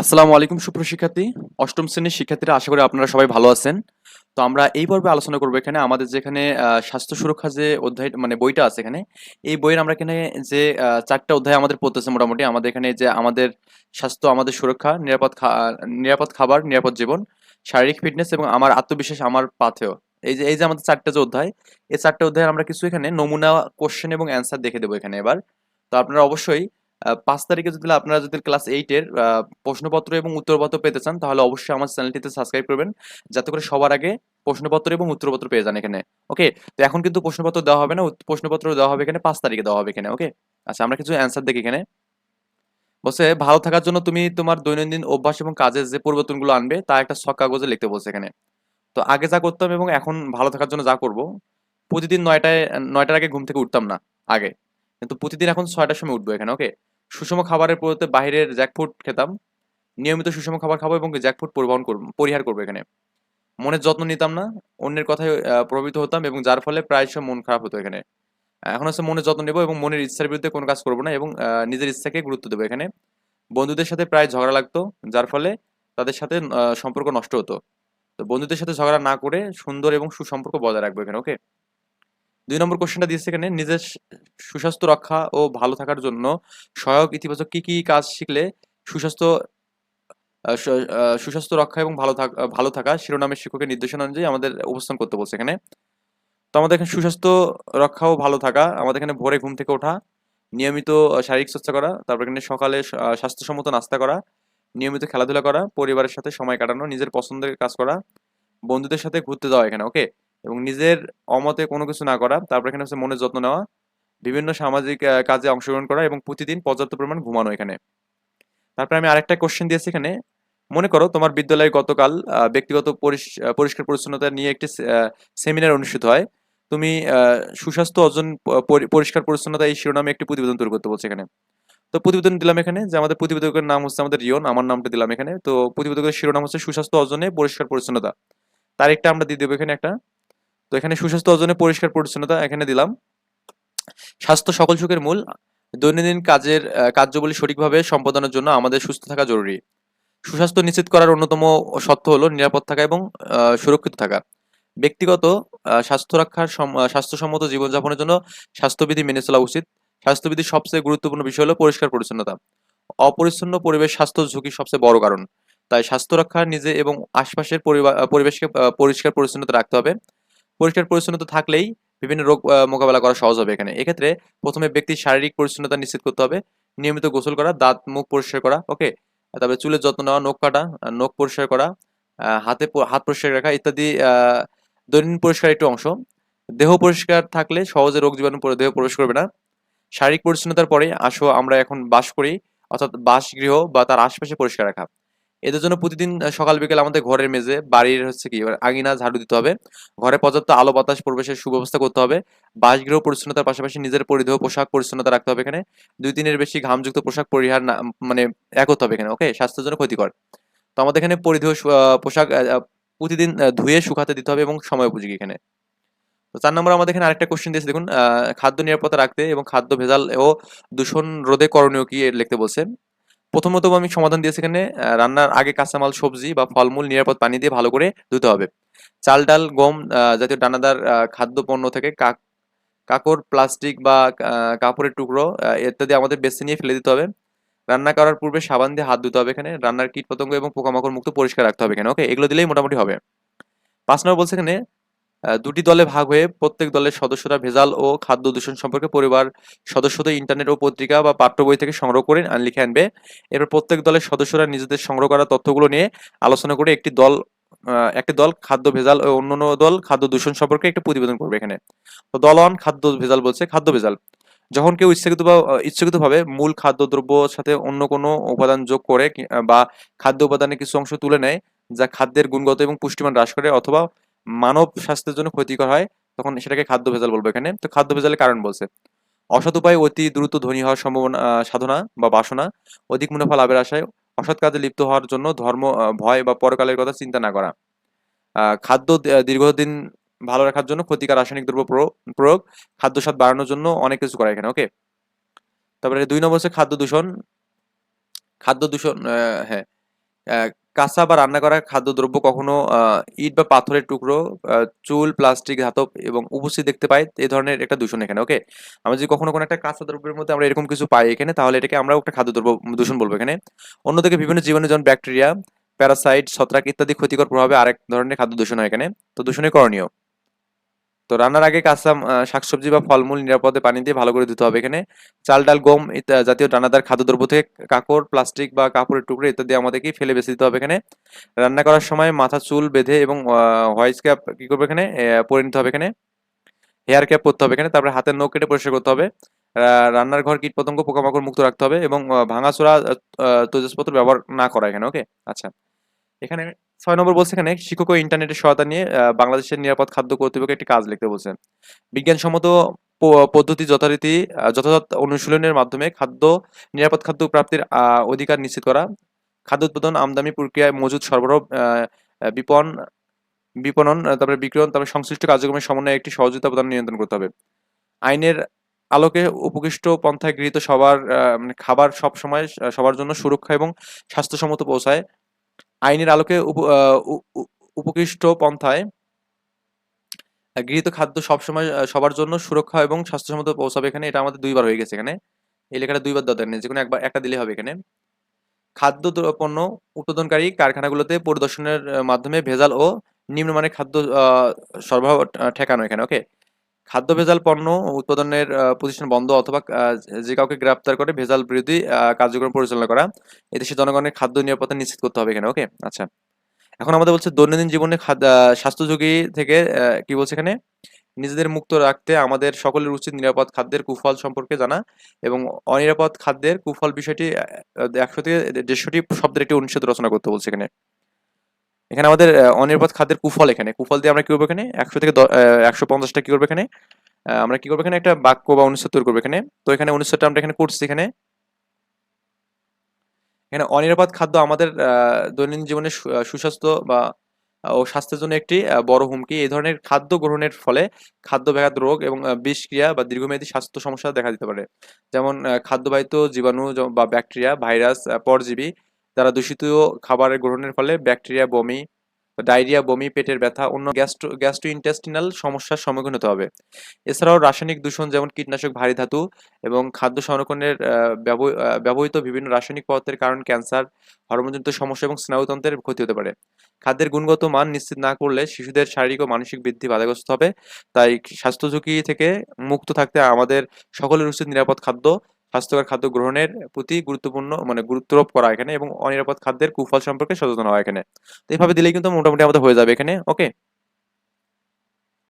আসসালামু আলাইকুম সুপ্রশিক্ষার্থী অষ্টম শ্রেণির শিক্ষার্থীরা, আশা করি আপনারা সবাই ভালো আছেন। তো আমরা এই পর্বে আলোচনা করব এখানে। আমাদের যেখানে স্বাস্থ্য সুরক্ষা যে অধ্যায় মানে বইটা আছে এখানে, এই বইয়ের আমরা এখানে যে চারটা অধ্যায় আমাদের পড়তেছে মোটামুটি, আমাদের এখানে যে আমাদের স্বাস্থ্য, আমাদের সুরক্ষা, নিরাপদ নিরাপদ খাবার, নিরাপদ জীবন, শারীরিক ফিটনেস এবং আমার আত্মবিশ্বাস, আমার পাথেয়। এই যে এই যে আমাদের চারটা যে অধ্যায়, এই চারটা অধ্যায় আমরা কিছু এখানে নমুনা কোশ্চেন এবং অ্যান্সার দেখে দেবো এখানে এবার। তো আপনারা অবশ্যই পাঁচ তারিখে যদি আপনারা যদি ক্লাস এইটের প্রশ্নপত্র এবং উত্তরপত্র পেতে চান, তাহলে অবশ্যই আমার চ্যানেলটিতে সাবস্ক্রাইব করবেন। যাতে করে সবার আগে প্রশ্নপত্র এবং উত্তরপত্র পেয়ে যান এখানে। ওকে তো এখন কিন্তু প্রশ্নপত্র দেওয়া হবে না প্রশ্নপত্র দেওয়া হবে এখানে পাঁচ তারিখে দেওয়া হবে এখানে। ওকে আচ্ছা আমরা কিছু অ্যান্সার দেখি এখানে। বলছে, ভালো থাকার জন্য তুমি তোমার দৈনন্দিন অভ্যাস এবং কাজের যে পরিবর্তনগুলো আনবে, তা একটা ছক কাগজে লিখতে বলছে এখানে। তো আগে যা করতাম এবং এখন ভালো থাকার জন্য যা করব, প্রতিদিন নয়টায়, নয়টার আগে ঘুম থেকে উঠতাম না, আগে। কিন্তু প্রতিদিন এখন ছয়টার সময় উঠবো এখানে। ওকে সুষম খাবারের পরিবর্তে বাইরের জ্যাকফুড খেতাম। নিয়মিত সুষম খাবার খাব এবং জ্যাকফুড পরিবহন করব, পরিহার করব এখানে। মনের যত্ন নিতাম না, অন্যের কথায় প্রভাবিত হতাম এবং যার ফলে প্রায়শই মন খারাপ হতো এখানে। এখন হচ্ছে মনের যত্ন নেব এবং মনের ইচ্ছার বিরুদ্ধে কোনো কাজ করব না এবং নিজের ইচ্ছাকে গুরুত্ব দেবো এখানে। বন্ধুদের সাথে প্রায় ঝগড়া লাগতো, যার ফলে তাদের সাথে সম্পর্ক নষ্ট হতো। তো বন্ধুদের সাথে ঝগড়া না করে সুন্দর এবং সুসম্পর্ক বজায় রাখব এখানে ওকে দুই নম্বর কোশ্চেনটা দিয়েছে এখানে, নিজের সুস্বাস্থ্য রক্ষা ও ভালো থাকার জন্য সহায়ক ইতিবাচক কি কি কাজ শিখলে সুস্বাস্থ্য সুস্বাস্থ্য রক্ষা এবং ভালো থাকা ভালো থাকা শিরোনামের শিক্ষকের নির্দেশনা অনুযায়ী আমাদের উপস্থান করতে বলছে এখানে। তো আমাদের এখানে সুস্বাস্থ্য রক্ষা ও ভালো থাকা, আমাদের এখানে ভোরে ঘুম থেকে ওঠা, নিয়মিত শারীরিক চর্চা করা, তারপর এখানে সকালে স্বাস্থ্যসম্মত নাস্তা করা, নিয়মিত খেলাধুলা করা, পরিবারের সাথে সময় কাটানো, নিজের পছন্দের কাজ করা, বন্ধুদের সাথে ঘুরতে যাওয়া এখানে ওকে এবং নিজের অমতে কোনো কিছু না করা, তারপর এখানে হচ্ছে মনের যত্ন নেওয়া, বিভিন্ন সামাজিক কাজে অংশগ্রহণ করা এবং প্রতিদিন পর্যাপ্ত পরিমাণ ঘুমানো এখানে। তারপরে আমি আরেকটা কোশ্চেন দিয়েছি এখানে। মনে করো তোমার বিদ্যালয়ে গতকাল ব্যক্তিগত পরিষ্কার পরিচ্ছন্নতা নিয়ে একটি সেমিনার অনুষ্ঠিত হয়। তুমি সুস্বাস্থ্য অর্জন পরিষ্কার পরিচ্ছন্নতা এই শিরোনামে একটি প্রতিবেদন তৈরি করতে বলছে এখানে। তো প্রতিবেদন দিলাম এখানে যে আমাদের প্রতিবেদকের নাম হচ্ছে আমাদের রিয়ন, আমার নামটা দিলাম এখানে। তো প্রতিবেদকের শিরোনাম হচ্ছে সুস্বাস্থ্য অর্জনে পরিষ্কার পরিচ্ছন্নতা। তারিখটা আমরা দিয়ে দেবো এখানে একটা। তো এখানে সুস্বাস্থ্য অর্জনে পরিষ্কার পরিচ্ছন্নতা এখানে দিলাম। স্বাস্থ্য সকল সুখের মূল। দৈনন্দিন কাজের কার্যাবলী সঠিকভাবে সম্পাদনের জন্য আমাদের সুস্থ থাকা জরুরি। সুস্বাস্থ্য নিশ্চিত করার অন্যতম শর্ত হলো নিরাপদ থাকা এবং সুরক্ষিত থাকা। ব্যক্তিগত স্বাস্থ্য রক্ষার স্বাস্থ্যসম্মত জীবনযাপনের জন্য স্বাস্থ্যবিধি মেনে চলা উচিত। স্বাস্থ্যবিধির সবচেয়ে গুরুত্বপূর্ণ বিষয় হলো পরিষ্কার পরিচ্ছন্নতা। অপরিচ্ছন্ন পরিবেশ স্বাস্থ্য ঝুঁকির সবচেয়ে বড় কারণ। তাই স্বাস্থ্য রক্ষা নিজে এবং আশপাশের পরিবা- পরিবেশকে পরিষ্কার পরিচ্ছন্নতা রাখতে হবে। পরিষ্কার পরিচ্ছন্নতা থাকলেই বিভিন্ন রোগ মোকাবেলা করা সহজ হবে এখানে। এক্ষেত্রে প্রথমে ব্যক্তির শারীরিক পরিচ্ছন্নতা নিশ্চিত করতে হবে, নিয়মিত গোসল করা, দাঁত, মুখ পরিষ্কার করা, ওকে? তারপরে চুলের যত্ন নেওয়া, নখ কাটা নখ পরিষ্কার করা হাতে হাত পরিষ্কার রাখা ইত্যাদি দৈনন্দিন পরিষ্কার একটি অংশ। দেহ পরিষ্কার থাকলে সহজে রোগ জীবাণু দেহ প্রবেশ করবে না। শারীরিক পরিচ্ছন্নতার পরে আসো, আমরা এখন বাস করি, অর্থাৎ বাসগৃহ বা তার আশপাশে পরিষ্কার রাখা। এদের জন্য প্রতিদিন সকাল, বিকেল আমাদের ঘরের মেঝে, বাড়ির হচ্ছে কি আঙিনা, ঝাড়ু দিতে হবে। ঘরে পর্যাপ্ত আলো, বাতাস, প্রবেশের সুব্যবস্থা করতে হবে। বাসগৃহ পরিচ্ছন্নতার পাশাপাশি নিজের পরিধেয় পোশাক পরিচ্ছন্নতা রাখতে হবে এখানে। দুই দিনের বেশি ঘামযুক্ত পোশাক পরিহার না মানে এক হতে হবে এখানে, ওকে? স্বাস্থ্যের জন্য ক্ষতিকর। তো আমাদের এখানে পরিধেয় পোশাক প্রতিদিন ধুয়ে, শুকাতে দিতে হবে এবং সময় উপযোগী এখানে। তো চার নম্বর আমাদের এখানে আরেকটা কোশ্চেন দিয়েছে, দেখুন খাদ্য নিরাপত্তা রাখতে এবং খাদ্য ভেজাল ও দূষণ রোধে করণীয় কি লিখতে বলছে? প্রথমত আমি সমাধান দিয়েছি এখানে রান্নার আগে কাঁচামাল সবজি বা ফলমূল নিরাপদ পানি দিয়ে ভালো করে ধুতে হবে। চাল ডাল গম জাতীয় দানাদার আহ, খাদ্য পণ্য থেকে কাক- কাকড় প্লাস্টিক বা কাপড়ের টুকরো ইত্যাদি আমাদের বেছে নিয়ে ফেলে দিতে হবে। রান্না করার পূর্বে সাবান দিয়ে হাত ধুতে হবে এখানে। রান্নার কীট পতঙ্গ এবং পোকামাকড় মুক্ত পরিষ্কার রাখতে হবে এখানে ওকে? এগুলো দিলেই মোটামুটি হবে। পাঁচ নম্বর বলছে এখানে দুটি দলে ভাগ হয়ে প্রত্যেক দলের সদস্যরা ভেজাল ও খাদ্য দূষণ সম্পর্কে পরিবার সদস্যদের ইন্টারনেট ও পত্রিকা বা পাঠ্য বই থেকে সংগ্রহ করে লিখে আনবে। এরপর প্রত্যেক দলের সদস্যরা নিজেদের সংগ্রহ করা তথ্যগুলো নিয়ে আলোচনা করে একটি দল একটি দল খাদ্য ভেজাল ও অন্যান্য দল খাদ্য দূষণ সম্পর্কে একটি প্রতিবেদন করবে এখানে। তো দল ওয়ান খাদ্য ভেজাল বলছে, খাদ্য ভেজাল। যখন কেউ ইচ্ছাকৃত বা ইচ্ছাকৃতভাবে মূল খাদ্যদ্রব্যর সাথে অন্য কোনো উপাদান যোগ করে বা খাদ্য উপাদানের কিছু অংশ তুলে নেয়, যা খাদ্যের গুণগত এবং পুষ্টিমান হ্রাস করে, অথবা মানব স্বাস্থ্যের জন্য ক্ষতিকর হয়, তখন সেটাকে খাদ্য ভেজাল বলব এখানে। তো খাদ্য ভেজালের কারণ বলছে। অসৎ উপায়ে অতি দ্রুত ধনী হওয়ার সম্ভাবনা সাধনা বা বাসনা, অধিক মুনাফা লাভের আশায় অসৎ কাজে লিপ্ত হওয়ার জন্য ধর্ম ভয় বা পরকালের কথা চিন্তা না করা। খাদ্য দীর্ঘদিন ভালো রাখার জন্য ক্ষতিকর রাসায়নিক দ্রব্য প্রয়োগ খাদ্য স্বাদ বাড়ানোর জন্য অনেক কিছু করা এখানে ওকে তারপরে দুই নম্বর হচ্ছে খাদ্য দূষণ। খাদ্য দূষণ হ্যাঁ কাঁচা বা রান্না করা খাদ্যদ্রব্য কখনো ইট বা পাথরের টুকরো চুল, প্লাস্টিক, ধাতব এবং উপস্থিত দেখতে পাই এই ধরনের একটা দূষণ এখানে, ওকে? আমরা যদি কখনো কোনো একটা কাঁচা দ্রব্যের মধ্যে আমরা এরকম কিছু পাই এখানে, তাহলে এটাকে আমরা একটা খাদ্যদ্রব্য দূষণ বলব এখানে। অন্যদিকে বিভিন্ন জীবাণু যেমন ব্যাকটেরিয়া, প্যারাসাইট, ছত্রাক ইত্যাদি ক্ষতিকর প্রভাবে আরেক ধরনের খাদ্য দূষণ হয় এখানে। তো দূষণের করণীয়। তো রান্নার আগে কাঁচা শাকসবজি বা ফলমূল নিরাপদে পানি দিয়ে ভালো করে ধুতে হবে। এখানে চাল, ডাল, গম জাতীয় দানাদার খাদ্যদ্রব্য থেকে কাকড়, প্লাস্টিক বা কাপড়ের টুকরো ইত্যাদি আমাদেরকে ফেলে বেছে দিতে হবে এখানে। রান্না করার সময় মাথা, চুল বেঁধে এবং হোয়াইট ক্যাপ কি করবে এখানে? পরে নিতে হবে এখানে। হেয়ার ক্যাপ পরতে হবে এখানে, তারপরে হাতের নখ কেটে পরিষ্কার করতে হবে। রান্নার ঘর কীট পতঙ্গ পোকামাকড় মুক্ত রাখতে হবে এবং ভাঙাচোরা তৈজসপত্র ব্যবহার না করা এখানে, ওকে? আচ্ছা। এখানে ছয় নম্বর বলছে এখানে শিক্ষক ও ইন্টারনেটের সহায়তা নিয়ে বাংলাদেশের নিরাপদ খাদ্য কর্তৃপক্ষ একটি কাজ লিখতে বলছেন বিজ্ঞানসম্মত পদ্ধতি যথারীতি যথাযথ অনুশীলনের মাধ্যমে খাদ্য নিরাপদ খাদ্য প্রাপ্তির অধিকার নিশ্চিত করা খাদ্য উৎপাদন আমদানি প্রক্রিয়ায় মজুদ সরবরাহ আহ, বিপণন তারপরে বিক্রয়ণ তারপরে সংশ্লিষ্ট কার্যক্রমের সমন্বয়ে একটি সহযোগিতা প্রদান নিয়ন্ত্রণ করতে হবে। আইনের আলোকে উপকৃষ্ট পন্থায় গৃহীত সবার মানে খাবার সব সময় সবার জন্য সুরক্ষা এবং স্বাস্থ্যসম্মত পৌঁছায়। আইনের আলোকে উপকৃষ্ট পন্থায় গৃহীত খাদ্য সবসময় সবার জন্য সুরক্ষা এবং স্বাস্থ্যসম্মত পৌঁছাবে এখানে। এটা আমাদের দুইবার হয়ে গেছে এখানে। এই লেখাটা দুইবার দরকার নেই যে কোনো একবার, একটা দিলে হবে এখানে। খাদ্য পণ্য উৎপাদনকারী কারখানাগুলোতে পরিদর্শনের মাধ্যমে ভেজাল ও নিম্নমানের খাদ্য সরবরাহ ঠেকানো এখানে, ওকে? খাদ্য ভেজাল পণ্য উৎপাদনের প্রতিষ্ঠান বন্ধ অথবা যে কাউকে গ্রেপ্তার করে ভেজাল বিরোধী কার্যক্রম পরিচালনা করা এদেশে জনগণের খাদ্য নিরাপত্তা নিশ্চিত করতে হবে এখানে ওকে আচ্ছা। এখন আমাদের বলছে দৈনন্দিন জীবনে স্বাস্থ্য ঝুঁকি থেকে কি বলছে এখানে? নিজেদের মুক্ত রাখতে আমাদের সকলের উচিত নিরাপদ খাদ্যের কুফল সম্পর্কে জানা এবং অনিরাপদ খাদ্যের কুফল বিষয়টি একশো থেকে দেড়শোটি শব্দের একটি অনুচ্ছেদ রচনা করতে বলছে এখানে। এখানে আমাদের আহ, অনিরাপদ খাদ্যের কুফল এখানে। কুফল দিয়ে আমরা কি করব এখানে? একশো থেকে একশো পঞ্চাশটা কি করব এখানে? আমরা কি করব এখানে? একটা বাক্য বা অনুচ্ছেদ তৈরি করব এখানে। তো এখানে অনুচ্ছেদটা আমরা এখানে করছি এখানে। এখানে অনিরাপদ খাদ্য আমাদের দৈনন্দিন জীবনে সুস্বাস্থ্য বা ও স্বাস্থ্যের জন্য একটি বড় হুমকি। এই ধরনের খাদ্য গ্রহণের ফলে খাদ্য ব্যাঘাত রোগ এবং বিষক্রিয়া বা দীর্ঘমেয়াদী স্বাস্থ্য সমস্যা দেখা দিতে পারে। যেমন খাদ্যবাহিত জীবাণু বা ব্যাকটেরিয়া ভাইরাস পরজীবী দ্বারা দূষিত খাবারের গ্রহণের ফলে ব্যাকটেরিয়া, বমি, ডায়রিয়া, বমি, পেটের ব্যথা, অন্য গ্যাস্ট্রো ইন্টেস্টিনাল সমস্যার সম্মুখীন হতে হবে। এছাড়াও রাসায়নিক দূষণ যেমন কীটনাশক ভারী ধাতু এবং খাদ্য সংরক্ষণের ব্যবহৃত বিভিন্ন রাসায়নিক পদার্থের কারণ ক্যান্সার, হরমোনজনিত সমস্যা এবং স্নায়ুতন্ত্রের ক্ষতি হতে পারে। খাদ্যের গুণগত মান নিশ্চিত না করলে শিশুদের শারীরিক ও মানসিক বৃদ্ধি বাধাগ্রস্ত হবে। তাই স্বাস্থ্য ঝুঁকি থেকে মুক্ত থাকতে আমাদের সকলের উচিত নিরাপদ খাদ্য স্বাস্থ্যকর খাদ্য গ্রহণের প্রতি গুরুত্বপূর্ণ মানে গুরুত্বারোপ করা এখানে এবং অনিরাপদ খাদ্যের কুফল সম্পর্কে সচেতন হওয়া এখানে। তো এইভাবে দিলেই কিন্তু মোটামুটি আমাদের হয়ে যাবে এখানে ওকে